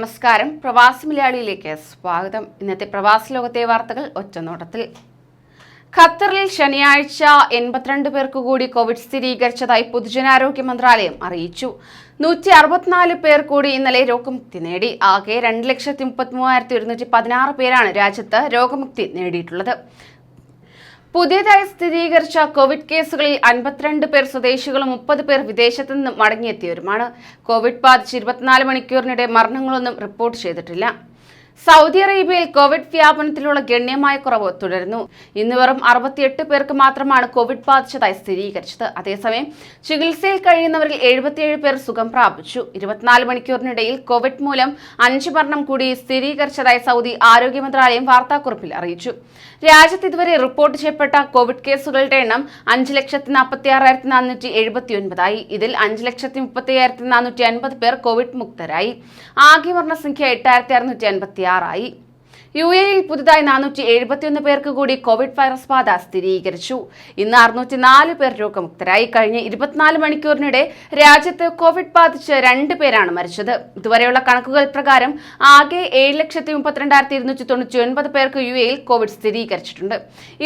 നമസ്കാരം. പ്രവാസി മലയാളിയിലേക്ക് സ്വാഗതം. ഇന്നത്തെ പ്രവാസി ലോകത്തെ വാർത്തകൾ ഒറ്റനോട്ടത്തിൽ. ഖത്തറിൽ ശനിയാഴ്ച എൺപത്തിരണ്ട് പേർക്ക് കൂടി കോവിഡ് സ്ഥിരീകരിച്ചതായി പൊതുജനാരോഗ്യ മന്ത്രാലയം അറിയിച്ചു. നൂറ്റി അറുപത്തിനാല് പേർ കൂടി ഇന്നലെ രോഗമുക്തി നേടി. ആകെ രണ്ട് ലക്ഷത്തി മുപ്പത്തി മൂവായിരത്തി ഒരുന്നൂറ്റി പതിനാറ് പേരാണ് രാജ്യത്ത് രോഗമുക്തി നേടിയിട്ടുള്ളത്. പുതിയതായി സ്ഥിരീകരിച്ച കോവിഡ് കേസുകളിൽ അൻപത്തിരണ്ട് പേർ സ്വദേശികളും മുപ്പത് പേർ വിദേശത്തു നിന്നും മടങ്ങിയെത്തിയവരുമാണ്. കോവിഡ് ബാധിച്ച് ഇരുപത്തിനാല് മണിക്കൂറിനിടെ മരണങ്ങളൊന്നും റിപ്പോർട്ട് ചെയ്തിട്ടില്ല. സൗദി അറേബ്യയിൽ കോവിഡ് വ്യാപനത്തിലുള്ള ഗണ്യമായ കുറവ് തുടരുന്നു. ഇന്ന് വെറും അറുപത്തിയെട്ട് പേർക്ക് മാത്രമാണ് കോവിഡ് ബാധിച്ചതായി സ്ഥിരീകരിച്ചത്. അതേസമയം ചികിത്സയിൽ കഴിയുന്നവരിൽ എഴുപത്തിയേഴ് പേർ സുഖം പ്രാപിച്ചു. ഇരുപത്തിനാല് മണിക്കൂറിനിടയിൽ കോവിഡ് മൂലം അഞ്ച് മരണം കൂടി സ്ഥിരീകരിച്ചതായി സൗദി ആരോഗ്യ മന്ത്രാലയം വാർത്താക്കുറിപ്പിൽ അറിയിച്ചു. രാജ്യത്ത് ഇതുവരെ റിപ്പോർട്ട് ചെയ്യപ്പെട്ട കോവിഡ് കേസുകളുടെ എണ്ണം അഞ്ച് ലക്ഷത്തി നാൽപ്പത്തി ആറായിരത്തി നാനൂറ്റി എഴുപത്തി ഒൻപതായി ഇതിൽ അഞ്ച് ലക്ഷത്തി മുപ്പത്തി അയ്യായിരത്തി നാനൂറ്റി അൻപത് പേർ കോവിഡ് മുക്തരായി. ആകെ മരണസംഖ്യ എട്ടായിരത്തി അറുന്നൂറ്റി അൻപത്തി ആറായി യു എയിൽ പുതുതായി നാനൂറ്റി എഴുപത്തിയൊന്ന് പേർക്ക് കൂടി കോവിഡ് വൈറസ് ബാധ സ്ഥിരീകരിച്ചു. ഇന്ന് അറുന്നൂറ്റി നാല് പേർ രോഗമുക്തരായി. കഴിഞ്ഞ ഇരുപത്തിനാല് മണിക്കൂറിനിടെ രാജ്യത്ത് കോവിഡ് ബാധിച്ച് രണ്ട് പേരാണ് മരിച്ചത്. ഇതുവരെയുള്ള കണക്കുകൾ പ്രകാരം ആകെ ഏഴ് ലക്ഷത്തി മുപ്പത്തിരണ്ടായിരത്തി ഇരുന്നൂറ്റി തൊണ്ണൂറ്റി ഒൻപത് പേർക്ക് യു എയിൽ കോവിഡ് സ്ഥിരീകരിച്ചിട്ടുണ്ട്.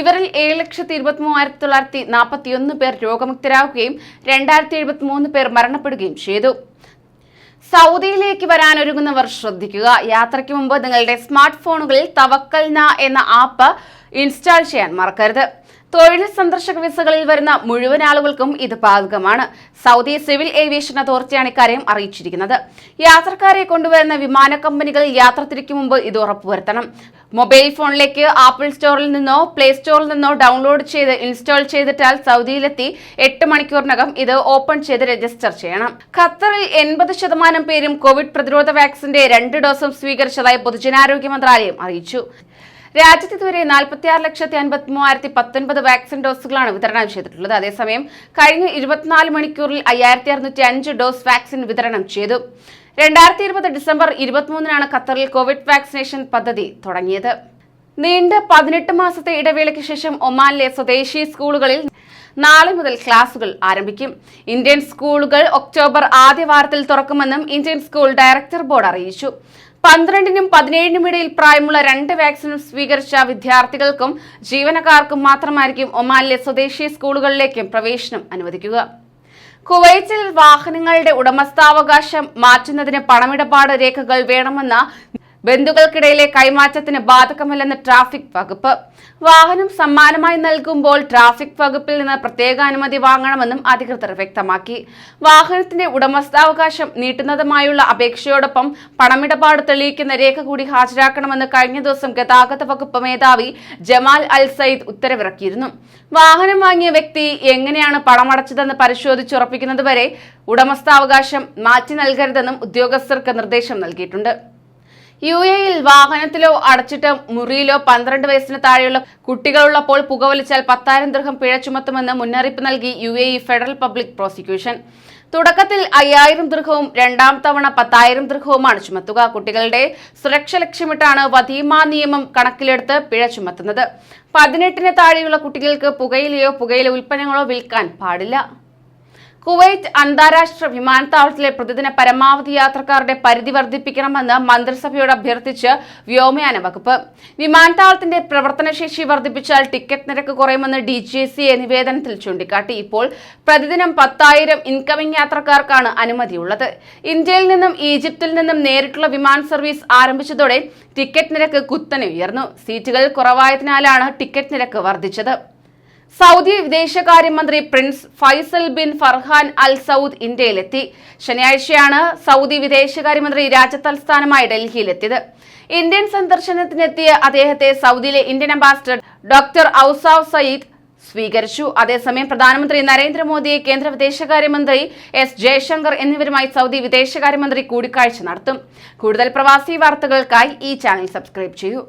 ഇവരിൽ ഏഴ് ലക്ഷത്തി ഇരുപത്തി മൂവായിരത്തി തൊള്ളായിരത്തി നാൽപ്പത്തിയൊന്ന് പേർ രോഗമുക്തരാകുകയും രണ്ടായിരത്തി എഴുപത്തി മൂന്ന് പേർ മരണപ്പെടുകയും ചെയ്തു. സൗദിയിലേക്ക് വരാനൊരുങ്ങുന്നവർ ശ്രദ്ധിക്കുക. യാത്രയ്ക്ക് മുമ്പ് നിങ്ങളുടെ സ്മാർട്ട് ഫോണുകളിൽ തവക്കൽന എന്ന ആപ്പ് ഇൻസ്റ്റാൾ ചെയ്യാൻ മറക്കരുത്. തൊഴിൽ സന്ദർശക വിസകളിൽ വരുന്ന മുഴുവൻ ആളുകൾക്കും ഇത് ബാധകമാണ്. സൗദി സിവിൽ ഏവിയേഷൻ അതോറിറ്റിയാണ് ഇക്കാര്യം അറിയിച്ചിരിക്കുന്നത്. യാത്രക്കാരെ കൊണ്ടുവരുന്ന വിമാന കമ്പനികൾ യാത്ര തിരിക്കും മുമ്പ് ഇത് ഉറപ്പുവരുത്തണം. മൊബൈൽ ഫോണിലേക്ക് ആപ്പിൾ സ്റ്റോറിൽ നിന്നോ പ്ലേ സ്റ്റോറിൽ നിന്നോ ഡൗൺലോഡ് ചെയ്ത് ഇൻസ്റ്റാൾ ചെയ്തിട്ടാൽ സൗദിയിലെത്തി എട്ട് മണിക്കൂറിനകം ഇത് ഓപ്പൺ ചെയ്ത് രജിസ്റ്റർ ചെയ്യണം. ഖത്തറിൽ എൺപത് ശതമാനം പേരും കോവിഡ് പ്രതിരോധ വാക്സിന്റെ രണ്ട് ഡോസും സ്വീകരിച്ചതായി പൊതുജനാരോഗ്യ മന്ത്രാലയം അറിയിച്ചു. രാജ്യത്ത് ഇതുവരെ നാൽപ്പത്തിയാറ് ലക്ഷത്തി അൻപത്തി മൂവായിരത്തി പത്തൊൻപത് വാക്സിൻ ഡോസുകളാണ് വിതരണം ചെയ്തിട്ടുള്ളത്. അതേസമയം കഴിഞ്ഞ ഇരുപത്തിനാല് മണിക്കൂറിൽ അയ്യായിരത്തി അറുന്നൂറ്റി അഞ്ച് ഡോസ് വാക്സിൻ വിതരണം ചെയ്തു. രണ്ടായിരത്തി ഇരുപത് ഡിസംബർ ഇരുപത്തിമൂന്നിനാണ് ഖത്തറിൽ കോവിഡ് വാക്സിനേഷൻ പദ്ധതി തുടങ്ങിയത്. നീണ്ട പതിനെട്ട് മാസത്തെ ഇടവേളയ്ക്ക് ശേഷം ഒമാനിലെ സ്വദേശി സ്കൂളുകളിൽ നാളെ മുതൽ ക്ലാസുകൾ ആരംഭിക്കും. ഇന്ത്യൻ സ്കൂളുകൾ ഒക്ടോബർ ആദ്യ വാരത്തിൽ തുറക്കുമെന്നും ഇന്ത്യൻ സ്കൂൾ ഡയറക്ടർ ബോർഡ് അറിയിച്ചു. പന്ത്രണ്ടിനും പതിനേഴിനും ഇടയിൽ പ്രായമുള്ള രണ്ട് വാക്സിനും സ്വീകരിച്ച വിദ്യാർത്ഥികൾക്കും ജീവനക്കാർക്കും മാത്രമായിരിക്കും ഒമാനിലെ സ്വദേശി സ്കൂളുകളിലേക്കും പ്രവേശനം അനുവദിക്കുക. കുവൈറ്റിൽ വാഹനങ്ങളുടെ ഉടമസ്ഥാവകാശം മാറ്റുന്നതിന് പണമിടപാട് രേഖകൾ വേണമെന്ന ബന്ധുക്കൾക്കിടയിലെ കൈമാറ്റത്തിന് ബാധകമല്ലെന്ന് ട്രാഫിക് വകുപ്പ്. വാഹനം സമ്മാനമായി നൽകുമ്പോൾ ട്രാഫിക് വകുപ്പിൽ നിന്ന് പ്രത്യേക അനുമതി വാങ്ങണമെന്നും അധികൃതർ വ്യക്തമാക്കി. വാഹനത്തിന്റെ ഉടമസ്ഥാവകാശം നീട്ടുന്നതുമായുള്ള അപേക്ഷയോടൊപ്പം പണമിടപാട് തെളിയിക്കുന്ന രേഖ കൂടി ഹാജരാക്കണമെന്ന് കഴിഞ്ഞ ദിവസം ഗതാഗത വകുപ്പ് മേധാവി ജമാൽ അൽ സയ്യിദ് ഉത്തരവിറക്കിയിരുന്നു. വാഹനം വാങ്ങിയ വ്യക്തി എങ്ങനെയാണ് പണമടച്ചതെന്ന് പരിശോധിച്ചുറപ്പിക്കുന്നതുവരെ ഉടമസ്ഥാവകാശം മാറ്റി നൽകരുതെന്നും ഉദ്യോഗസ്ഥർക്ക് നിർദ്ദേശം നൽകിയിട്ടുണ്ട്. യു എയിൽ വാഹനത്തിലോ അടച്ചിട്ട് മുറിയിലോ പന്ത്രണ്ട് വയസ്സിന് താഴെയുള്ള കുട്ടികളുള്ളപ്പോൾ പുകവലിച്ചാൽ പത്തായിരം ദൃഹം പിഴ ചുമത്തുമെന്ന് മുന്നറിയിപ്പ് നൽകി U A E federal public prosecution. തുടക്കത്തിൽ അയ്യായിരം ദൃഹവും രണ്ടാം തവണ പത്തായിരം ദൃഹവുമാണ് ചുമത്തുക. കുട്ടികളുടെ സുരക്ഷ ലക്ഷ്യമിട്ടാണ് വധീമ നിയമം കണക്കിലെടുത്ത് പിഴ ചുമത്തുന്നത്. പതിനെട്ടിന് താഴെയുള്ള കുട്ടികൾക്ക് പുകയിലയോ പുകയില ഉൽപ്പന്നങ്ങളോ വിൽക്കാൻ പാടില്ല. കുവൈറ്റ് അന്താരാഷ്ട്ര വിമാനത്താവളത്തിലെ പ്രതിദിന പരമാവധി യാത്രക്കാരുടെ പരിധി വർദ്ധിപ്പിക്കണമെന്ന് മന്ത്രിസഭയോട് അഭ്യർത്ഥിച്ച് വ്യോമയാന വകുപ്പ്. വിമാനത്താവളത്തിന്റെ പ്രവർത്തനശേഷി വർദ്ധിപ്പിച്ചാൽ ടിക്കറ്റ് നിരക്ക് കുറയുമെന്ന് ഡി ജി സി എ നിവേദനത്തിൽ ചൂണ്ടിക്കാട്ടി. ഇപ്പോൾ പ്രതിദിനം പത്തായിരം ഇൻകമിംഗ് യാത്രക്കാർക്കാണ് അനുമതിയുള്ളത്. ഇന്ത്യയിൽ നിന്നും ഈജിപ്തിൽ നിന്നും നേരിട്ടുള്ള വിമാന സർവീസ് ആരംഭിച്ചതോടെ ടിക്കറ്റ് നിരക്ക് കുത്തനെ ഉയർന്നു. സീറ്റുകൾ കുറവായതിനാലാണ് ടിക്കറ്റ് നിരക്ക് വർദ്ധിച്ചത്. സൗദി വിദേശകാര്യമന്ത്രി prince Faisal bin Farhan Al Saud ഇന്ത്യയിലെത്തി. ശനിയാഴ്ചയാണ് സൗദി വിദേശകാര്യമന്ത്രി രാജ്യതലസ്ഥാനമായ ഡൽഹിയിലെത്തിയത്. ഇന്ത്യൻ സന്ദർശനത്തിനെത്തിയ അദ്ദേഹത്തെ സൗദിയിലെ Indian ambassador doctor Ausaf Sayeed സ്വീകരിച്ചു. അതേസമയം പ്രധാനമന്ത്രി നരേന്ദ്രമോദിയെ കേന്ദ്ര വിദേശകാര്യമന്ത്രി എസ് ജയശങ്കർ എന്നിവരുമായി സൗദി വിദേശകാര്യമന്ത്രി കൂടിക്കാഴ്ച നടത്തും. കൂടുതൽ പ്രവാസി വാർത്തകൾക്കായി ഈ ചാനൽ സബ്സ്ക്രൈബ് ചെയ്യൂ.